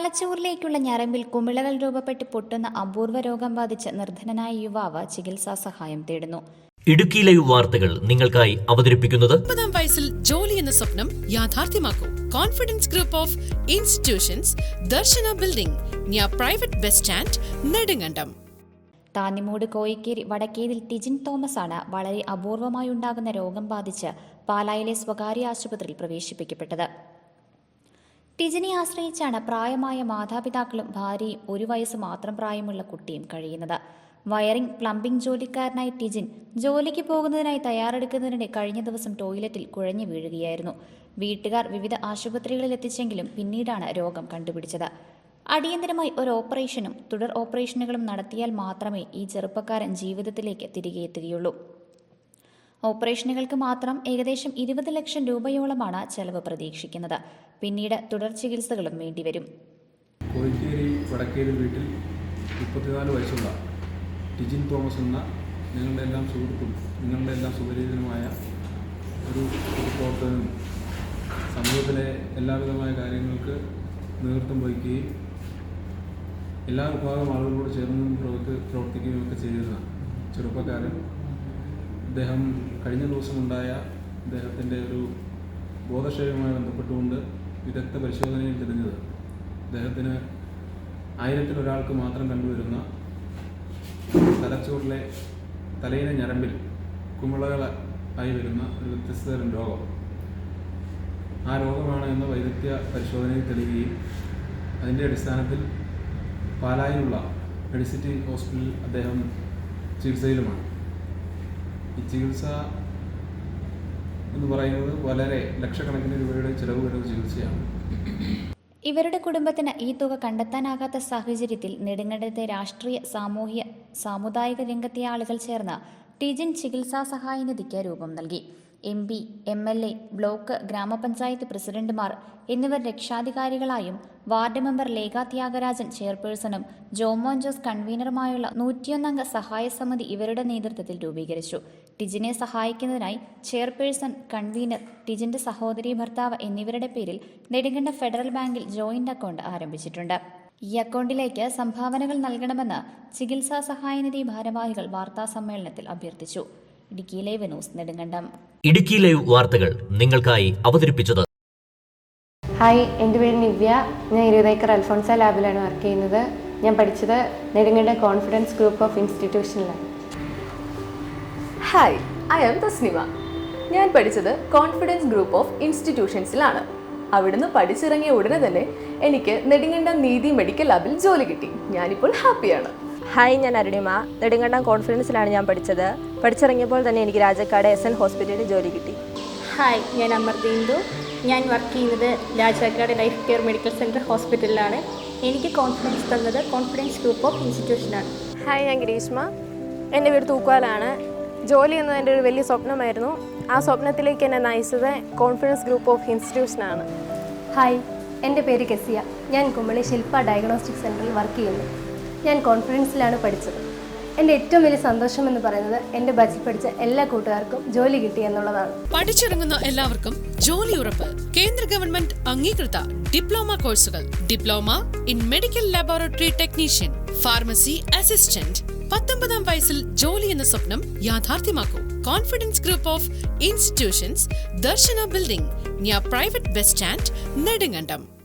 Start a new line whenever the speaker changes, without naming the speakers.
തലച്ചോറിലേക്കുള്ള ഞരമ്പിൽ കുമിളകൾ രൂപപ്പെട്ട് പൊട്ടുന്ന അപൂർവ രോഗം ബാധിച്ച് നിർധനനായ യുവാവ് ചികിത്സാ സഹായം തേടുന്നു.
ഇടുക്കിയിലെ ലൈവ് വാർത്തകൾ നിങ്ങൾക്കായി അവതരിപ്പിക്കുന്നത്
മുപ്പതാം വയസ്സിൽ ജോലി എന്ന സ്വപ്നം യാഥാർത്ഥ്യമാക്കൂ. Confidence Group of Institutions Darshana building near private bus stand Nedumkandam.
Thannimoodu Koyikkeri Vadakkethil Tijin Thomas ആണ് വളരെ അപൂർവമായി ഉണ്ടാകുന്ന രോഗം ബാധിച്ച് പാലായിലെ സ്വകാര്യ ആശുപത്രിയിൽ പ്രവേശിപ്പിക്കപ്പെട്ടത്. ടിജിനെ ആശ്രയിച്ചാണ് പ്രായമായ മാതാപിതാക്കളും ഭാര്യയും ഒരു വയസ്സ് മാത്രം പ്രായമുള്ള കുട്ടിയും കഴിയുന്നത്. വയറിംഗ് പ്ലംബിംഗ് ജോലിക്കാരനായി ടിജിൻ ജോലിക്ക് പോകുന്നതിനായി തയ്യാറെടുക്കുന്നതിനിടെ കഴിഞ്ഞ ദിവസം ടോയ്ലറ്റിൽ കുഴഞ്ഞു വീഴുകയായിരുന്നു. വീട്ടുകാർ വിവിധ ആശുപത്രികളിൽ എത്തിച്ചെങ്കിലും പിന്നീടാണ് രോഗം കണ്ടുപിടിച്ചത്. അടിയന്തരമായി ഒരു ഓപ്പറേഷനും തുടർ ഓപ്പറേഷനുകളും നടത്തിയാൽ മാത്രമേ ഈ ചെറുപ്പക്കാരൻ ജീവിതത്തിലേക്ക് തിരികെ എത്തുകയുള്ളൂ. ഓപ്പറേഷനുകൾക്ക് മാത്രം ഏകദേശം ഇരുപത് ലക്ഷം രൂപയോളമാണ് ചെലവ് പ്രതീക്ഷിക്കുന്നത്. പിന്നീട് തുടർ ചികിത്സകളും വേണ്ടിവരും.
കോഴിക്കേരി വടക്കേരി വീട്ടിൽ മുപ്പത്തിനാല് വയസ്സുള്ള ടിജിൻ തോമസ് എന്ന നിങ്ങളുടെ എല്ലാം സുഹൃത്തും നിങ്ങളുടെ എല്ലാം സുപരിചിതനുമായ ഒരു പ്രവർത്തകനും സമൂഹത്തിലെ എല്ലാവിധമായ കാര്യങ്ങൾക്ക് നേതൃത്വം വഹിക്കുകയും എല്ലാ വിഭാഗം ആളുകളോട് ചേർന്ന് പ്രവർത്തി പ്രവർത്തിക്കുകയും ഒക്കെ ചെയ്തിരുന്ന ചെറുപ്പക്കാരൻ അദ്ദേഹം കഴിഞ്ഞ ദിവസമുണ്ടായ അദ്ദേഹത്തിന്റെ ഒരു ബോധക്ഷയവുമായി ബന്ധപ്പെട്ടുകൊണ്ട് വിദഗ്ധ പരിശോധനയിൽ തിരിഞ്ഞത് അദ്ദേഹത്തിന് ആയിരത്തിലൊരാൾക്ക് മാത്രം കണ്ടുവരുന്ന തലച്ചോറിലെ തലയിലെ ഞരമ്പിൽ കുമിളകൾ ആയി വരുന്ന ഒരു വ്യത്യസ്തതരം രോഗം. ആ രോഗമാണ് എന്ന് വൈദഗ്ധ്യ പരിശോധനയിൽ തെളിയുകയും അതിന്റെ അടിസ്ഥാനത്തിൽ പാലായിലുള്ള മെഡിസിറ്റി ഹോസ്പിറ്റലിൽ അദ്ദേഹം ചികിത്സയിലുമാണ്. ഈ ചികിത്സ എന്ന് പറയുന്നത് വളരെ ലക്ഷക്കണക്കിന് രൂപയുടെ ചിലവ് വരുന്ന ചികിത്സയാണ്.
ഇവരുടെ കുടുംബത്തിന് ഈ തുക കണ്ടെത്താനാകാത്ത സാഹചര്യത്തിൽ നെടുങ്കണ്ടത്തെ രാഷ്ട്രീയ സാമൂഹ്യ സാമുദായിക രംഗത്തെ ആളുകൾ ചേർന്ന് ടിജിൻ ചികിത്സാ സഹായ നിധിക്ക് രൂപം നൽകി. M P M L A block ഗ്രാമപഞ്ചായത്ത് പ്രസിഡന്റുമാർ എന്നിവർ രക്ഷാധികാരികളായും വാർഡ് മെമ്പർ ലേഖ ത്യാഗരാജൻ ചെയർപേഴ്സണും ജോമോൻ ജോസ് കൺവീനറുമായുള്ള നൂറ്റിയൊന്നംഗ സഹായ സമിതി ഇവരുടെ നേതൃത്വത്തിൽ രൂപീകരിച്ചു. ടിജിനെ സഹായിക്കുന്നതിനായി ചെയർപേഴ്സൺ കൺവീനർ ടിജിന്റെ സഹോദരി ഭർത്താവ് എന്നിവരുടെ പേരിൽ നെടുങ്കണ്ട ഫെഡറൽ ബാങ്കിൽ ജോയിന്റ് അക്കൗണ്ട് ആരംഭിച്ചിട്ടുണ്ട്. ഈ അക്കൗണ്ടിലേക്ക് സംഭാവനകൾ നൽകണമെന്ന് ചികിത്സാ സഹായനിധി ഭാരവാഹികൾ വാർത്താ സമ്മേളനത്തിൽ അഭ്യർത്ഥിച്ചു. Idukki live news Nedumkandam.
Idukki live വാർത്തകൾ നിങ്ങൾക്കായി അവതരിപ്പിച്ചത്
ഹായ് എന്റെ പേര് നിവ്യ. ഞാൻ ഇരുപതേക്കർ അൽഫോൺസ ലാബിലാണ് വർക്ക് ചെയ്യുന്നത്. ഞാൻ പഠിച്ചത് നെടുങ്കണ്ട കോൺഫിഡൻസ് ഗ്രൂപ്പ് ഓഫ് ഇൻസ്റ്റിറ്റ്യൂഷനിലാണ്.
ഹായ് ഐ ആം തസ്നിമ ഞാൻ പഠിച്ചത് കോൺഫിഡൻസ് ഗ്രൂപ്പ് ഓഫ് ഇൻസ്റ്റിറ്റ്യൂഷൻസിലാണ് അവിടുന്ന് പഠിച്ചിറങ്ങിയ ഉടനെ തന്നെ എനിക്ക് നെടുങ്കണ്ടം നീതി മെഡിക്കൽ ലാബിൽ ജോലി കിട്ടി. ഞാനിപ്പോൾ ഹാപ്പിയാണ്.
ഹായ് ഞാൻ അരുണിമ. നെടുങ്കണ്ടം കോൺഫിഡൻസിലാണ് ഞാൻ പഠിച്ചത്. പഠിച്ചിറങ്ങിയപ്പോൾ തന്നെ എനിക്ക് രാജക്കാട് എസ് എൻ ഹോസ്പിറ്റലിൽ ജോലി കിട്ടി.
ഹായ് ഞാൻ അമർദീന്ദു. ഞാൻ വർക്ക് ചെയ്യുന്നത് Rajakkad Life Care Medical Centre ഹോസ്പിറ്റലിലാണ് എനിക്ക് കോൺഫിഡൻസ് തന്നത് കോൺഫിഡൻസ് ഗ്രൂപ്പ് ഓഫ് ഇൻസ്റ്റിറ്റ്യൂഷനാണ്
ഹായ് ഞാൻ ഗ്രീഷ്മ. എന്റെ വീട് തൂക്കുവാലാണ്. ജോലി എന്നത് എന്റെ ഒരു വലിയ സ്വപ്നമായിരുന്നു. ആ സ്വപ്നത്തിലേക്ക് എന്നെ നയിച്ചത് കോൺഫിഡൻസ് ഗ്രൂപ്പ് ഓഫ് ഇൻസ്റ്റിറ്റ്യൂഷനാണ്.
ഹായ് എന്റെ പേര് കെസിയ. ഞാൻ കുമളി ശില്പ ഡയഗ്നോസ്റ്റിക് സെന്ററിൽ വർക്ക് ചെയ്യുന്നു. ഞാൻ കോൺഫിഡൻസിലാണ് പഠിച്ചത്. എന്റെ ഏറ്റവും വലിയ സന്തോഷം എന്ന് പറയുന്നത് എന്റെ ബച്ചിൽ പഠിച്ച എല്ലാ കൂട്ടുകാർക്കും ജോലി കിട്ടി എന്നുള്ളതാണ്.
പഠിച്ചിറങ്ങുന്ന എല്ലാവർക്കും ജോലി ഉറപ്പ്. കേന്ദ്ര ഗവൺമെന്റ് അംഗീകൃത ഡിപ്ലോമ കോഴ്സുകൾ. Diploma in medical laboratory technician pharmacy assistant പത്തൊമ്പതാം വയസ്സിൽ ജോലി എന്ന സ്വപ്നം യാഥാർത്ഥ്യമാക്കൂ. Confidence Group of Institutions Darshana building near private bus stand Nedumkandam.